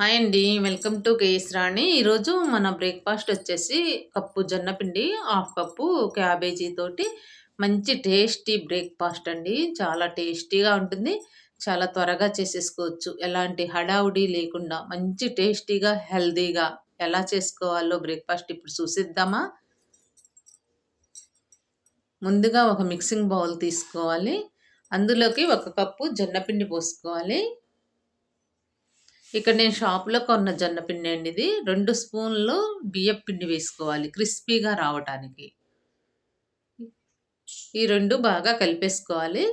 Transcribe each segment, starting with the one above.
Hi అండి welcome to KS రాణి. ఈరోజు మన బ్రేక్ఫాస్ట్ వచ్చేసి కప్పు జొన్నపిండి హాఫ్ కప్పు క్యాబేజీ తోటి. మంచి టేస్టీ బ్రేక్ఫాస్ట్ అండి. చాలా టేస్టీగా ఉంటుంది. చాలా త్వరగా చేసేసుకోవచ్చు. ఎలాంటి హడావుడి లేకుండా మంచి టేస్టీగా హెల్దీగా ఎలా చేసుకోవాలో బ్రేక్ఫాస్ట్ ఇప్పుడు చూసిద్దామా? ముందుగా ఒక మిక్సింగ్ బౌల్ తీసుకోవాలి. అందులోకి ఒక కప్పు జొన్నపిండి పోసుకోవాలి. ఇక్కడ నేను షాప్లో కొన్న జొన్న పిండి అండి ఇది. రెండు స్పూన్లు బియ్యం పిండి వేసుకోవాలి క్రిస్పీగా రావటానికి. ఈ రెండు బాగా కలిపేసుకోవాలి.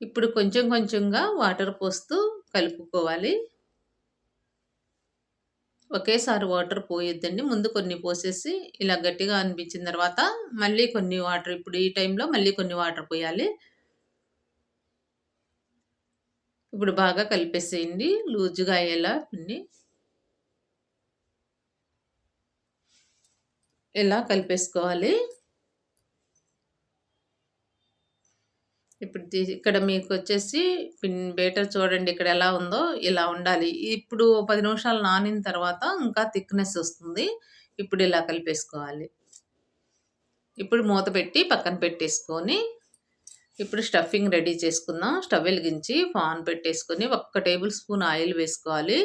ఇప్పుడు కొంచెం కొంచెంగా వాటర్ పోస్తూ కలుపుకోవాలి. ఒకేసారి వాటర్ పోయొద్దండి. ముందు కొన్ని పోసేసి ఇలా గట్టిగా అనిపించిన తర్వాత మళ్ళీ కొన్ని వాటర్ ఇప్పుడు ఈ టైంలో మళ్ళీ కొన్ని వాటర్ పోయాలి. ఇప్పుడు బాగా కలిపేసేయండి. లూజుగా అయ్యేలా పిండి. ఇలా కలిపేసుకోవాలి? ఇప్పుడు ఇక్కడ మీకు వచ్చేసి పిన్ బేటర్ చూడండి ఇక్కడ ఎలా ఉందో ఇలా ఉండాలి. ఇప్పుడు పది నిమిషాలు నానిన తర్వాత ఇంకా థిక్నెస్ వస్తుంది. ఇప్పుడు ఇలా కలిపేసుకోవాలి. ఇప్పుడు మూత పెట్టి పక్కన పెట్టేసుకొని ఇప్పుడు స్టఫింగ్ రెడీ చేసుకుందాం. స్టవ్ వెలిగించి పాన్ పెట్టేసుకొని ఒక్క టేబుల్ స్పూన్ ఆయిల్ వేసుకోవాలి.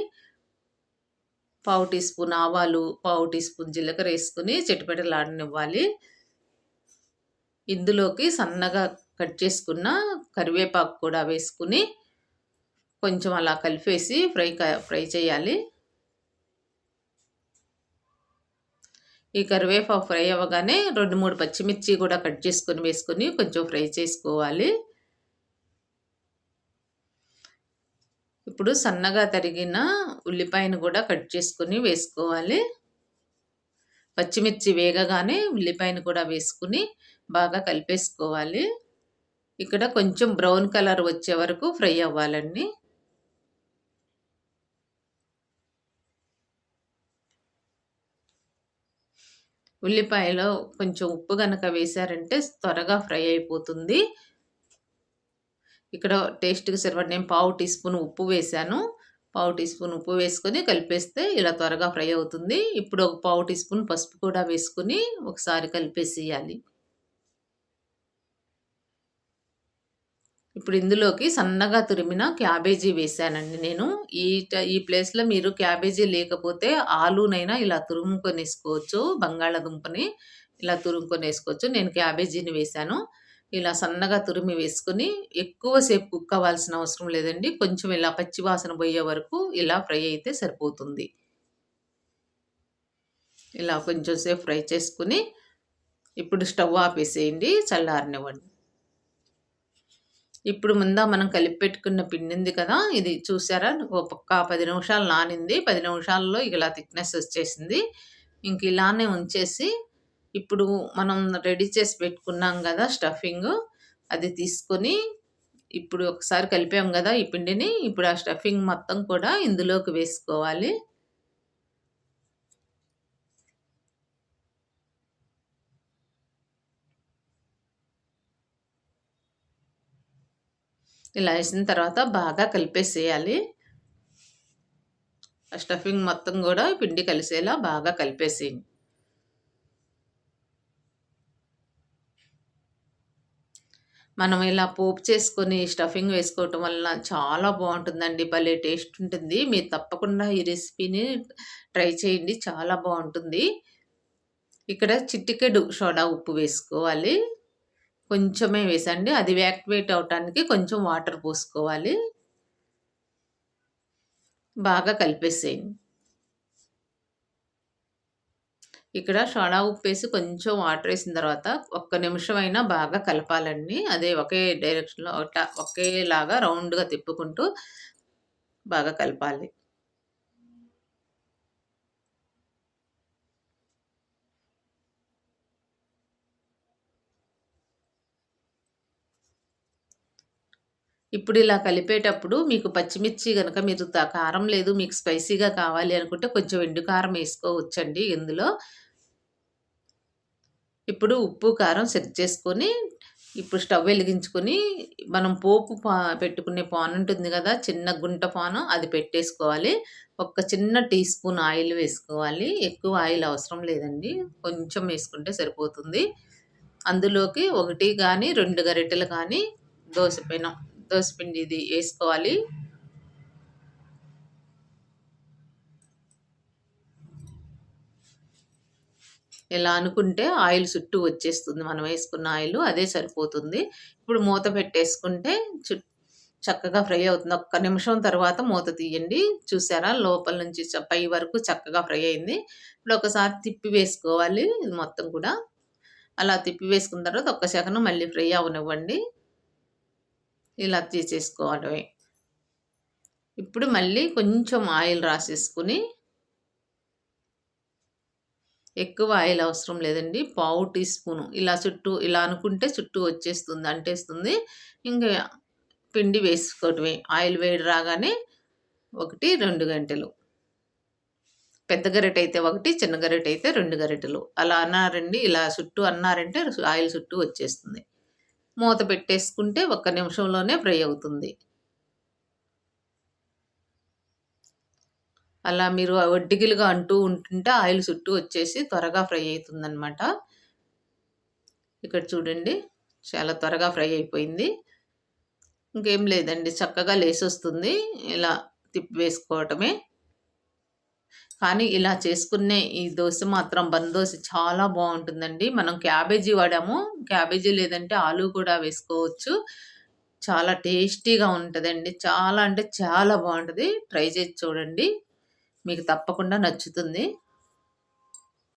పావు టీ స్పూన్ ఆవాలు పావు టీ స్పూన్ జీలకర్ర వేసుకుని చెట్టుపెట్టలాడనివ్వాలి ఇందులోకి సన్నగా కట్ చేసుకున్న కరివేపాకు కూడా వేసుకుని కొంచెం అలా కలిపేసి ఫ్రై ఫ్రై చేయాలి. ఈ కరివేపాకు ఫ్రై అవ్వగానే రెండు మూడు పచ్చిమిర్చి కూడా కట్ చేసుకొని వేసుకొని కొంచెం ఫ్రై చేసుకోవాలి. ఇప్పుడు సన్నగా తరిగిన ఉల్లిపాయను కూడా కట్ చేసుకొని వేసుకోవాలి. పచ్చిమిర్చి వేగగానే ఉల్లిపాయను కూడా వేసుకుని బాగా కలిపేసుకోవాలి. ఇక్కడ కొంచెం బ్రౌన్ కలర్ వచ్చే వరకు ఫ్రై అవ్వాలండి. ఉల్లిపాయలో కొంచెం ఉప్పు కనుక వేశారంటే త్వరగా ఫ్రై అయిపోతుంది. ఇక్కడ టేస్ట్కి సరిపడ నేను పావు టీ స్పూన్ ఉప్పు వేశాను. పావు టీ స్పూన్ ఉప్పు వేసుకొని కలిపేస్తే ఇలా త్వరగా ఫ్రై అవుతుంది. ఇప్పుడు ఒక పావు టీ స్పూన్ పసుపు కూడా వేసుకుని ఒకసారి కలిపేసేయాలి. ఇప్పుడు ఇందులోకి సన్నగా తురిమిన క్యాబేజీ వేసానండి నేను. ఈ ఈ ప్లేస్లో మీరు క్యాబేజీ లేకపోతే ఆలూనైనా ఇలా తురుముకొని వేసుకోవచ్చు బంగాళాదుంపని ఇలా తురుముకొని వేసుకోవచ్చు నేను క్యాబేజీని వేశాను ఇలా సన్నగా తురిమి వేసుకొని ఎక్కువసేపు కుక్ అవ్వాల్సిన అవసరం లేదండి. కొంచెం ఇలా పచ్చి వాసన పోయే వరకు ఇలా ఫ్రై అయితే సరిపోతుంది. ఇలా కొంచెం సేపు ఫ్రై చేసుకుని ఇప్పుడు స్టవ్ ఆపేసేయండి చల్లారనివ్వండి. ఇప్పుడు ముందా మనం కలిపి పెట్టుకున్న పిండి ఉంది కదా ఇది చూసారా? ఒక పక్క పది నిమిషాలు నానింది పది నిమిషాల్లో ఇలా థిక్నెస్ వచ్చేసింది. ఇంక ఇలానే ఉంచేసి ఇప్పుడు మనం రెడీ చేసి పెట్టుకున్నాం కదా స్టఫింగ్ అది తీసుకొని ఇప్పుడు ఒకసారి కలిపాం కదా ఈ పిండిని ఇప్పుడు ఆ స్టఫింగ్ మొత్తం కూడా ఇందులోకి వేసుకోవాలి. ఇలా వేసిన తర్వాత బాగా కలిపేసేయాలి. స్టఫింగ్ మొత్తం కూడా పిండి కలిసేలా బాగా కలిపేసేయండి. మనం ఇలా పోపు చేసుకొని స్టఫింగ్ వేసుకోవటం వల్ల చాలా బాగుంటుందండి. భలే టేస్ట్ ఉంటుంది. మీరు తప్పకుండా ఈ రెసిపీని ట్రై చేయండి. చాలా బాగుంటుంది. ఇక్కడ చిట్టికెడు సోడా ఉప్పు వేసుకోవాలి. కొంచెమే వేసండి. అది యాక్టివేట్ అవటానికి కొంచెం వాటర్ పోసుకోవాలి. బాగా కలిపేసేయండి. ఇక్కడ షోడా ఉప్పు వేసి కొంచెం వాటర్ వేసిన తర్వాత ఒక్క నిమిషం అయినా బాగా కలపాలండి. అదే ఒకే డైరెక్షన్లో ఒకేలాగా రౌండ్గా తిప్పుకుంటూ బాగా కలపాలి. ఇప్పుడు ఇలా కలిపేటప్పుడు మీకు పచ్చిమిర్చి కనుక మీరు కారం లేదు మీకు స్పైసీగా కావాలి అనుకుంటే కొంచెం ఎండు కారం వేసుకోవచ్చండి ఇందులో. ఇప్పుడు ఉప్పు కారం సెట్ చేసుకొని ఇప్పుడు స్టవ్ వెలిగించుకొని మనం పోపు పా పెట్టుకునే పాన్ ఉంటుంది కదా చిన్న గుంట పాను అది పెట్టేసుకోవాలి. ఒక చిన్న టీ స్పూన్ ఆయిల్ వేసుకోవాలి. ఎక్కువ ఆయిల్ అవసరం లేదండి. కొంచెం వేసుకుంటే సరిపోతుంది. అందులోకి ఒకటి కానీ రెండు గరిటెలు కానీ దోశ పెనం దోశపిండి ఇది వేసుకోవాలి. ఇలా అనుకుంటే ఆయిల్ చుట్టూ వచ్చేస్తుంది. మనం వేసుకున్న ఆయిల్ అదే సరిపోతుంది. ఇప్పుడు మూత పెట్టేసుకుంటే చక్కగా ఫ్రై అవుతుంది. ఒక్క నిమిషం తర్వాత మూత తీయండి. చూసారా? లోపల నుంచి పై వరకు చక్కగా ఫ్రై అయింది. ఇప్పుడు ఒకసారి తిప్పి వేసుకోవాలి. ఇది మొత్తం కూడా. అలా తిప్పి వేసుకున్న తర్వాత ఒక్క సెకండ్ మళ్ళీ ఫ్రై అవనివ్వండి. ఇలా తీసేసుకోవడమే ఇప్పుడు మళ్ళీ కొంచెం ఆయిల్ రాసేసుకుని ఎక్కువ ఆయిల్ అవసరం లేదండి. పావు టీ స్పూను. ఇలా చుట్టూ ఇలా అనుకుంటే చుట్టూ వచ్చేస్తుంది అంటేస్తుంది. ఇంకా పిండి వేసుకోవటమే. ఆయిల్ వేడి రాగానే ఒకటి రెండు గంటలు. పెద్ద గరిట అయితే ఒకటి చిన్న గరిట అయితే రెండు గరిటెలు. అలా అన్నారండి. ఇలా చుట్టూ అన్నారంటే ఆయిల్ చుట్టూ వచ్చేస్తుంది. మూత పెట్టేసుకుంటే ఒక్క నిమిషంలోనే ఫ్రై అవుతుంది. అలా మీరు వడ్డిగిలుగా అంటూ ఉంటుంటే ఆయిల్ చుట్టూ వచ్చేసి త్వరగా ఫ్రై అవుతుందన్నమాట. ఇక్కడ చూడండి చాలా త్వరగా ఫ్రై అయిపోయింది. ఇంకేం లేదండి చక్కగా లేసొస్తుంది. ఇలా తిప్పి వేసుకోవటమే. కానీ ఇలా చేసుకునే ఈ దోశ మాత్రం బంద్ దోశ చాలా బాగుంటుందండి. మనం క్యాబేజీ వాడాము క్యాబేజీ లేదంటే ఆలు కూడా వేసుకోవచ్చు. చాలా టేస్టీగా ఉంటుందండి. చాలా అంటే చాలా బాగుంటుంది. ట్రై చేసి చూడండి. మీకు తప్పకుండా నచ్చుతుంది.